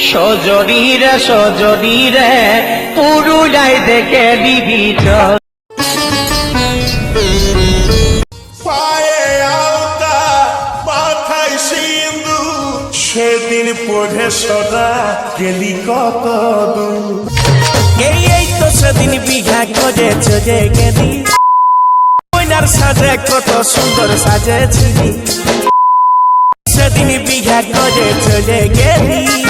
জলমল সজনীরে সজনীরে পুরুলিয়ায় দেখে দিবি চল পায়ে আলতা মাথায় সিন্দুর সেদিন পড়ে সদা গেলি কত দূর। এই তো সেদিন বিঘা করেছ যে গেলি। ময়নার সাজে কত সুন্দর সাজেছিলি। সেদিন বিঘা করেছ যে গেলি।